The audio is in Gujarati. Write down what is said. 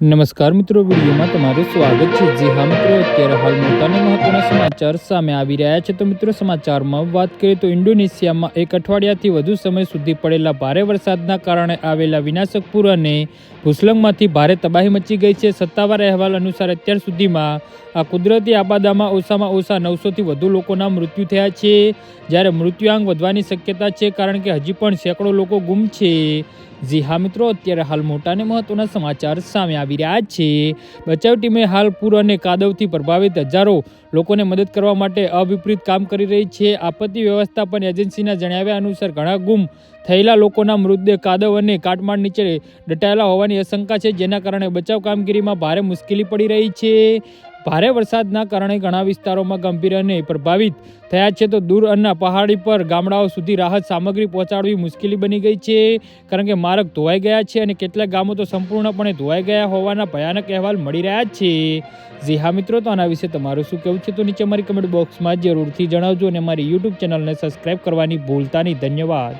નમસ્કાર મિત્રો, વિડીયોમાં તમારું સ્વાગત છે. જી હા મિત્રો, અત્યારે હાલ મોટાના મહત્વના સમાચાર સામે આવી રહ્યા છે. તો મિત્રો, સમાચારમાં વાત કરીએ તો ઇન્ડોનેશિયામાં એક અઠવાડિયાથી વધુ સમય સુધી પડેલા ભારે વરસાદના કારણે આવેલા વિનાશકપુર અને ભૂસલંગમાંથી ભારે તબાહી મચી ગઈ છે. સત્તાવાર અહેવાલ અનુસાર અત્યાર સુધીમાં આ કુદરતી આબાદામાં ઓછામાં ઓછા નવસોથી વધુ લોકોના મૃત્યુ થયા છે. જ્યારે મૃત્યુઆંક વધવાની શક્યતા છે, કારણ કે હજી પણ સેંકડો લોકો ગુમ છે. જી હા મિત્રો, અત્યારે હાલ મોટા અને મહત્વના સમાચાર સામે આવી રહ્યા છે. બચાવ ટીમે હાલ પૂર અને કાદવથી પ્રભાવિત હજારો લોકોને મદદ કરવા માટે અવિપરીત કામ કરી રહી છે. આપત્તિ વ્યવસ્થાપન એજન્સીના જણાવ્યા અનુસાર ઘણા ગુમ થયેલા લોકોના મૃતદેહ કાદવ અને કાટમાળ નીચે દટાયેલા હોવાની આશંકા છે, જેના કારણે બચાવ કામગીરીમાં ભારે મુશ્કેલી પડી રહી છે. ભારે વરસાદના કારણે ઘણા વિસ્તારોમાં ગંભીર અને પ્રભાવિત થયા છે. તો દૂર અને પહાડી પર ગામડાઓ સુધી રાહત સામગ્રી પહોંચાડવી મુશ્કેલી બની ગઈ છે, કારણ કે માર્ગ ધોવાઈ ગયા છે અને કેટલાક ગામો તો સંપૂર્ણપણે ધોવાઈ ગયા હોવાના ભયાનક અહેવાલ મળી રહ્યા છે. જી હા મિત્રો, તો આના વિશે તમારું શું કહેવું છે? તો નીચે મારી કમેન્ટ બોક્સમાં જરૂરથી જણાવજો અને મારી યુટ્યુબ ચેનલને સબસ્ક્રાઇબ કરવાની ભૂલતા નહીં ધન્યવાદ.